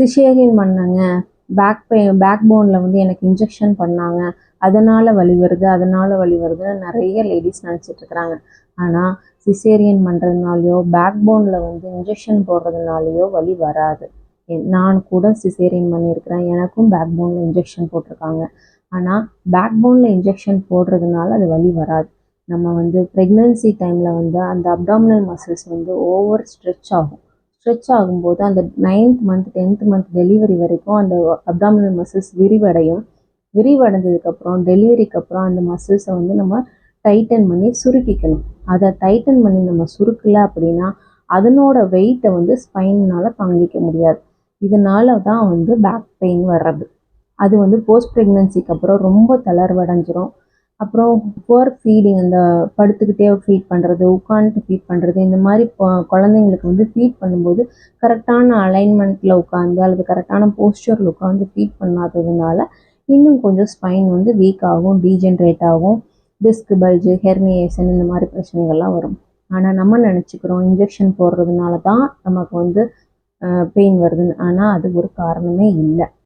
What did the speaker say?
Caesarean பண்ணாங்க. Back pain back போனில் வந்து எனக்கு இன்ஜெக்ஷன் பண்ணாங்க. அதனால் வலி வருது அதனால் வலி வருதுன்னு நிறைய லேடிஸ் நினச்சிட்டு இருக்கிறாங்க ஆனால் சிசேரியன் பண்ணுறதுனாலையோ பேக் போனில் வந்து இன்ஜெக்ஷன் போடுறதுனாலையோ வலி வராது. நான் கூட சிசேரியன் பண்ணியிருக்கிறேன். எனக்கும் பேக் போனில் இன்ஜெக்ஷன் போட்டிருக்காங்க. ஆனால் பேக் போனில் இன்ஜெக்ஷன் போடுறதுனால அது வலி வராது. நம்ம வந்து ப்ரெக்னென்சி டைமில் வந்து அந்த அப்டாமினல் மசில்ஸ் வந்து ஓவர் ஸ்ட்ரெச் ஆகும். ஸ்ட்ரெச் ஆகும்போது அந்த ninth month tenth month delivery வரைக்கும் அந்த அப்டாமினல் மசில்ஸ் விரிவடையும். விரிவடைஞ்சதுக்கப்புறம் டெலிவரிக்கு அப்புறம் அந்த மசில்ஸை வந்து நம்ம டைட்டன் பண்ணி சுருக்கிக்கணும். அதை டைட்டன் பண்ணி நம்ம சுருக்கலை அப்படின்னா அதனோட வெயிட்டை வந்து ஸ்பைனால் தாங்கிக்க முடியாது. இதனால தான் வந்து பேக் பெயின் வர்றது. அது வந்து போஸ்ட் ப்ரெக்னென்சிக்கு அப்புறம் ரொம்ப தளர்வடைஞ்சிரும். அப்புறம் புவர் ஃபீடிங் அந்த படுத்துக்கிட்டே ஃபீட் பண்ணுறது உட்காந்துட்டு ஃபீட் பண்ணுறது இந்த மாதிரி குழந்தைங்களுக்கு வந்து ஃபீட் பண்ணும்போது கரெக்டான அலைன்மெண்ட்டில் உட்காந்து அல்லது கரெக்டான போஸ்டரில் உட்காந்து ஃபீட் பண்ணாததுனால இன்னும் கொஞ்சம் ஸ்பைன் வந்து வீக் ஆகும் டீஜென்ரேட் ஆகும். டிஸ்க் பல்ஜு ஹெர்னியேஷன் இந்த மாதிரி பிரச்சனைகள்லாம் வரும். ஆனால் நம்ம நினச்சிக்கிறோம் இன்ஜெக்ஷன் போடுறதுனால தான் நமக்கு வந்து பெயின் வருதுன்னு. ஆனால் அது ஒரு காரணமே இல்லை.